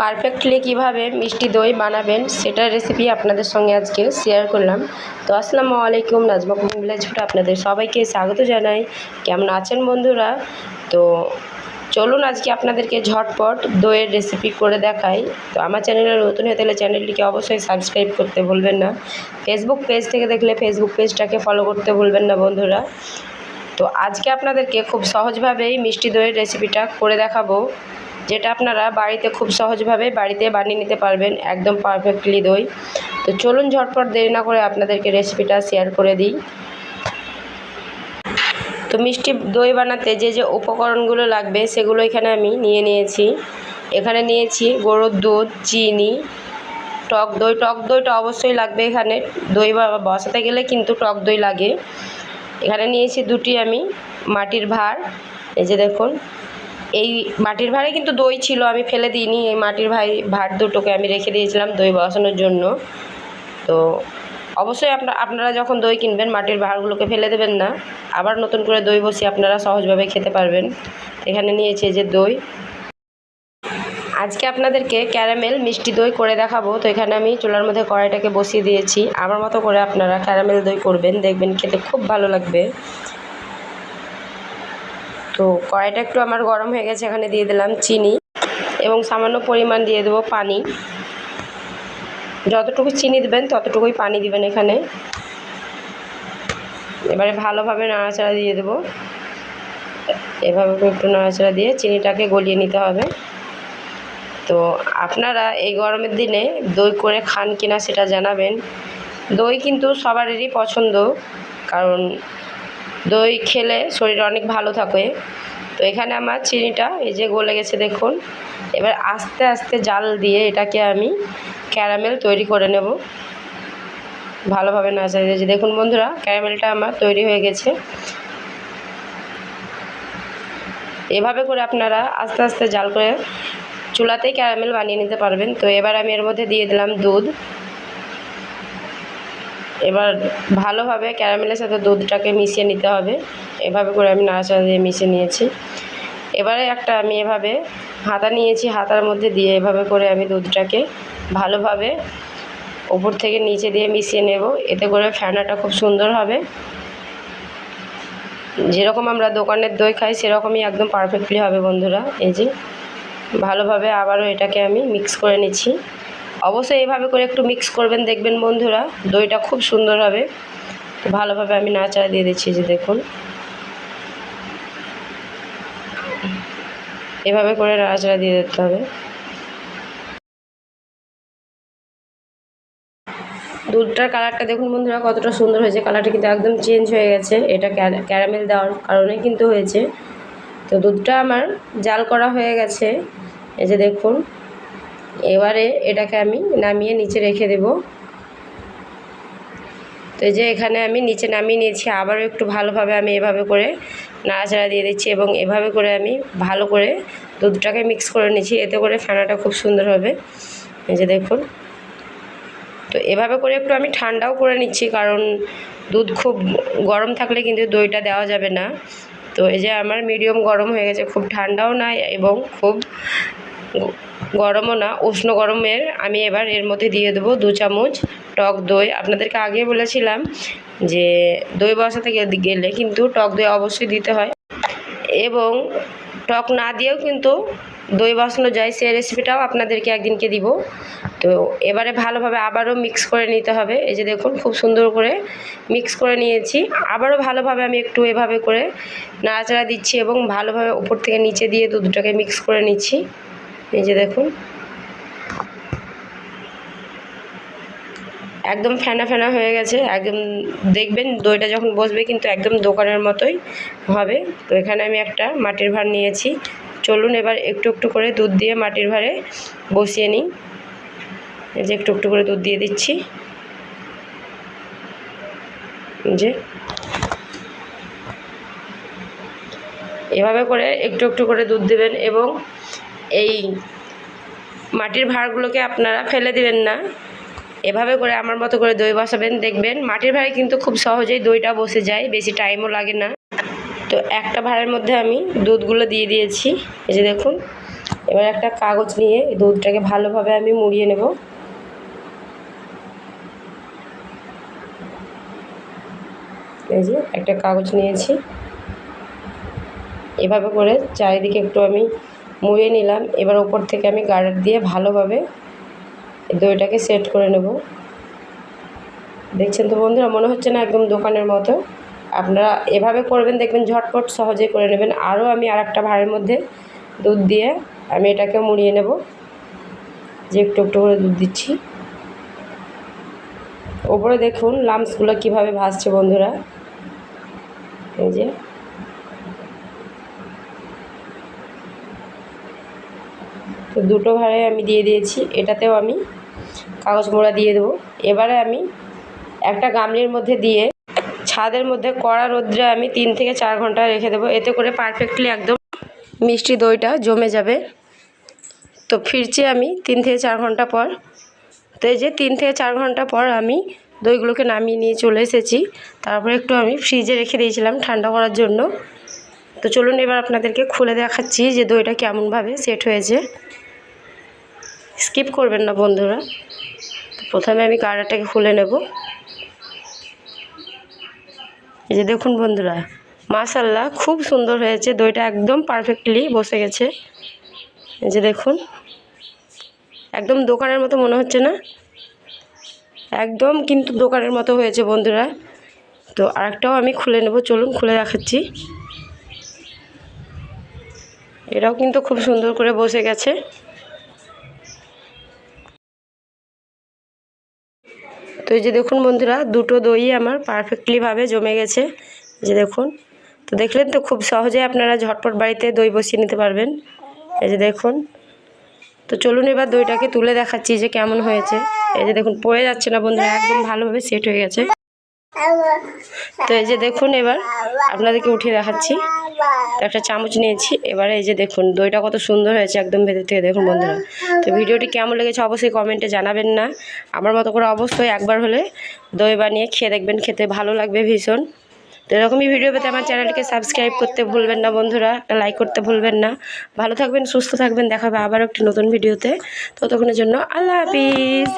Perfectly কীভাবে মিষ্টি দই বানাবেন সেটার রেসিপি আপনাদের সঙ্গে আজকে শেয়ার করলাম। তো আসসালামু আলাইকুম, নাজমা ভিলেজ ফুড আপনাদের সবাইকে স্বাগত জানাই। কেমন আছেন বন্ধুরা? তো চলুন আজকে আপনাদেরকে ঝটপট দইয়ের রেসিপি করে দেখাই। তো আমার চ্যানেলে নতুন হয়ে তাহলে চ্যানেলটিকে অবশ্যই সাবস্ক্রাইব করতে ভুলবেন না। ফেসবুক পেজ থেকে দেখলে ফেসবুক পেজটাকে ফলো করতে ভুলবেন না বন্ধুরা। তো আজকে আপনাদেরকে খুব সহজভাবেই মিষ্টি দইয়ের রেসিপিটা করে দেখাবো। যেটা আপনারা বাড়িতে খুব সহজভাবে বাড়িতে বানিয়ে নিতে পারবেন, একদম পারফেক্টলি দই। তো চলুন ঝটপট দেরি না করে আপনাদেরকে রেসিপিটা শেয়ার করে দিই। তো মিষ্টি দই বানাতে যে যে উপকরণগুলো লাগবে, সেগুলো এখানে আমি নিয়ে নিয়েছি। এখানে নিয়েছি গরুর দুধ, চিনি, টক দই। টক দইটা অবশ্যই লাগবে এখানে। দই বসাতে গেলে কিন্তু টক দই লাগে। এখানে নিয়েছি দুটি আমি মাটির ভাঁড় এই যে দেখুন এই মাটির ভাঁড়ে কিন্তু দই ছিল, আমি ফেলে দিইনি। এই মাটির ভাই ভাঁড় দুটোকে আমি রেখে দিয়েছিলাম দই বসানোর জন্য। তো অবশ্যই আপনারা আপনারা যখন দই কিনবেন, মাটির ভাঁড়গুলোকে ফেলে দেবেন না। আবার নতুন করে দই বসিয়ে আপনারা সহজভাবে খেতে পারবেন। এখানে নিয়েছে যে দই। আজকে আপনাদেরকে ক্যারামেল মিষ্টি দই করে দেখাবো। তো এখানে আমি চুলার মধ্যে কড়াইটাকে বসিয়ে দিয়েছি। আমার মতো করে আপনারা ক্যারামেল দই করবেন, দেখবেন খেতে খুব ভালো লাগবে। তো কড়াইটা একটু আমার গরম হয়ে গেছে, এখানে দিয়ে দিলাম চিনি এবং সামান্য পরিমাণ দিয়ে দেবো পানি। যতটুকু চিনি দেবেন, ততটুকুই পানি দিবেন এখানে। এবারে ভালোভাবে নাড়াচাড়া দিয়ে দেবো। এভাবে একটু নাড়াচাড়া দিয়ে চিনিটাকে গলিয়ে নিতে হবে। তো আপনারা এই গরমের দিনে দই করে খান কিনা সেটা জানাবেন। দই কিন্তু সবারই পছন্দ, কারণ দই খেলে শরীর অনেক ভালো থাকে। তো এখানে আমার চিনিটা এই যে গলে গেছে দেখুন। এবার আস্তে আস্তে জাল দিয়ে এটাকে আমি ক্যারামেল তৈরি করে নেব। ভালোভাবে নাচা যে দেখুন বন্ধুরা, ক্যারামেলটা আমার তৈরি হয়ে গেছে। এভাবে করে আপনারা আস্তে আস্তে জাল করে চুলাতেই ক্যারামেল বানিয়ে নিতে পারবেন। তো এবার আমি এর মধ্যে দিয়ে দিলাম দুধ। এবার ভালোভাবে ক্যারামেলের সাথে দুধটাকে মিশিয়ে নিতে হবে। এভাবে করে আমি নাড়াচাড়া দিয়ে মিশিয়ে নিয়েছি। এবারে একটা আমি এভাবে হাতা নিয়েছি, হাতার মধ্যে দিয়ে এভাবে করে আমি দুধটাকে ভালোভাবে উপর থেকে নিচে দিয়ে মিশিয়ে নেব। এতে করে ফেনাটা খুব সুন্দর হবে। যেরকম আমরা দোকানের দই খাই, সেরকমই একদম পারফেক্টলি হবে বন্ধুরা। এই যে ভালোভাবে আবারও এটাকে আমি মিক্স করে নিচ্ছি। অবশ্যই এভাবে করে একটু মিক্স করবেন, দেখবেন বন্ধুরা, দইটা খুব সুন্দর হবে। তো ভালোভাবে আমি নাড়াচাড়া দিয়ে দিচ্ছি যে দেখুন। এভাবে করে নাড়াচাড়া দিয়ে দিতে হবে। দুধটার কালারটা দেখুন বন্ধুরা, কতটা সুন্দর হয়েছে। কালারটা কিন্তু একদম চেঞ্জ হয়ে গেছে। এটা ক্যারামেল দেওয়ার কারণে কিন্তু হয়েছে। তো দুধটা আমার জাল করা হয়ে গেছে। এই যে দেখুন। এবারে এটাকে আমি নামিয়ে নিচে রেখে দেব। তো যে এখানে আমি নিচে নামিয়ে নিয়েছি, আবারও একটু ভালোভাবে আমি এভাবে করে নাড়াচাড়া দিয়ে দিচ্ছি এবং এভাবে করে আমি ভালো করে দুধটাকে মিক্স করে নিচ্ছি, এতে করে ফেনাটা খুব সুন্দর হবে। এই যে দেখুন। তো এভাবে করে একটু আমি ঠান্ডাও করে নিচ্ছি, কারণ দুধ খুব গরম থাকলে কিন্তু দইটা দেওয়া যাবে না। তো এই যে আমার মিডিয়াম গরম হয়ে গেছে, খুব ঠান্ডাও না এবং খুব গরমও না, উষ্ণ গরমের। আমি এবার এর মধ্যে দিয়ে দেবো দু চামচ টক দই। আপনাদেরকে আগে বলেছিলাম যে দই বসাতে গেলে কিন্তু টক দই অবশ্যই দিতে হয়। এবং টক না দিয়েও কিন্তু দই বসানো যায়, সেই রেসিপিটাও আপনাদেরকে একদিনকে দিব। তো এবারে ভালোভাবে আবারও মিক্স করে নিতে হবে। এই যে দেখুন, খুব সুন্দর করে মিক্স করে নিয়েছি। আবারও ভালোভাবে আমি একটু এভাবে করে নাড়াচাড়া দিচ্ছি এবং ভালোভাবে উপর থেকে নিচে দিয়ে দুধটাকে মিক্স করে নিচ্ছি। এই যে দেখুন। একদম ফেনা ফেনা হয়ে গেছে। একদম দেখবেন দইটা যখন বসবে কিন্তু একদম দোকানের মতোই হবে। তো এখানে আমি একটা মাটির ভাঁড় নিয়েছি। চলুন এবার একটু একটু করে দুধ দিয়ে মাটির ভাঁড়ে বসিয়ে নিই। এই যে একটু একটু করে দুধ দিয়ে দিচ্ছি। যে। এভাবে করে একটু একটু করে দুধ দেবেন এবং এই মাটির ভাঁড়গুলোকে আপনারা ফেলে দিবেন না। এভাবে করে আমার মতো করে দই বসাবেন, দেখবেন মাটির ভাঁড়ে কিন্তু খুব সহজেই দইটা বসে যায়, বেশি টাইমও লাগে না। তো একটা ভাঁড়ের মধ্যে আমি দুধগুলো দিয়ে দিয়েছি, এই যে দেখুন। এবার একটা কাগজ নিয়ে এই দুধটাকে ভালোভাবে আমি মুড়িয়ে নেব। এই যে একটা কাগজ নিয়েছি। এভাবে করে চারিদিকে একটু আমি মুড়িয়ে নিলাম। এবার ওপর থেকে আমি গার্ডার দিয়ে ভালোভাবে দইটাকে সেট করে নেব। দেখছেন তো বন্ধুরা, মনে হচ্ছে না একদম দোকানের মতো। আপনারা এভাবে করবেন, দেখবেন ঝটপট সহজেই করে নেবেন। আরও আমি আর একটা ভাঁড়ের মধ্যে দুধ দিয়ে আমি এটাকে মুড়িয়ে নেব। যে একটু একটু করে দুধ দিচ্ছি। ওপরে দেখুন লামসগুলো কীভাবে ভাসছে বন্ধুরা। এই যে। তো দুটো ভাড়ে আমি দিয়ে দিয়েছি, এটাতেও আমি কাগজ মোড়া দিয়ে দেবো। এবারে আমি একটা গামলির মধ্যে দিয়ে ছাদের মধ্যে কড়া রোদ্রে আমি তিন থেকে চার ঘণ্টা রেখে দেবো। এতে করে পারফেক্টলি একদম মিষ্টি দইটা জমে যাবে। তো ফিরছি আমি তিন থেকে চার ঘণ্টা পর। তো এই যে তিন থেকে চার ঘণ্টা পর আমি দইগুলোকে নামিয়ে নিয়ে চলে এসেছি। তারপরে একটু আমি ফ্রিজে রেখে দিয়েছিলাম ঠান্ডা করার জন্য। তো চলুন এবার আপনাদেরকে খুলে দেখাচ্ছি যে দইটা কেমনভাবে সেট হয়েছে। স্কিপ করবেন না বন্ধুরা। প্রথমে আমি কাড়াটাকে খুলে নেব। এই যে দেখুন বন্ধুরা মাশাল্লাহ খুব সুন্দর হয়েছে। দইটা একদম পারফেক্টলি বসে গেছে। এই যে দেখুন, একদম দোকানের মতো মনে হচ্ছে না? একদম কিন্তু দোকানের মতো হয়েছে বন্ধুরা। তো আরেকটাও আমি খুলে নেব। চলুন খুলে দেখাচ্ছি। এটাও কিন্তু খুব সুন্দর করে বসে গেছে। তো এই যে দেখুন বন্ধুরা, দুটো দই আমার পারফেক্টলিভাবে জমে গেছে। যে দেখুন, তো দেখলেন তো খুব সহজে আপনারা ঝটপট বাড়িতে দই বসিয়ে নিতে পারবেন। এই যে দেখুন, তো চলুন এবার দইটাকে তুলে দেখাচ্ছি যে কেমন হয়েছে। এই যে দেখুন, পড়ে যাচ্ছে না বন্ধুরা, একদম ভালোভাবে সেট হয়ে গেছে। তো এই যে দেখুন এবার আপনাদেরকে উঠিয়ে দেখাচ্ছি। একটা চামচ নিয়েছি। এবারে এই যে দেখুন, দইটা কত সুন্দর হয়েছে একদম ভেতর থেকে দেখুন বন্ধুরা। তো ভিডিওটি কেমন লেগেছে অবশ্যই কমেন্টে জানাবেন না। আমার মতো করে অবশ্যই একবার হলে দই বানিয়ে খেয়ে দেখবেন, খেতে ভালো লাগবে ভীষণ। তো এরকমই ভিডিও পেতে আমার চ্যানেলকে সাবস্ক্রাইব করতে ভুলবেন না বন্ধুরা, লাইক করতে ভুলবেন না। ভালো থাকবেন, সুস্থ থাকবেন, দেখা হবে আবার একটি নতুন ভিডিওতে। ততক্ষণের জন্য আল্লাহ হাফিজ।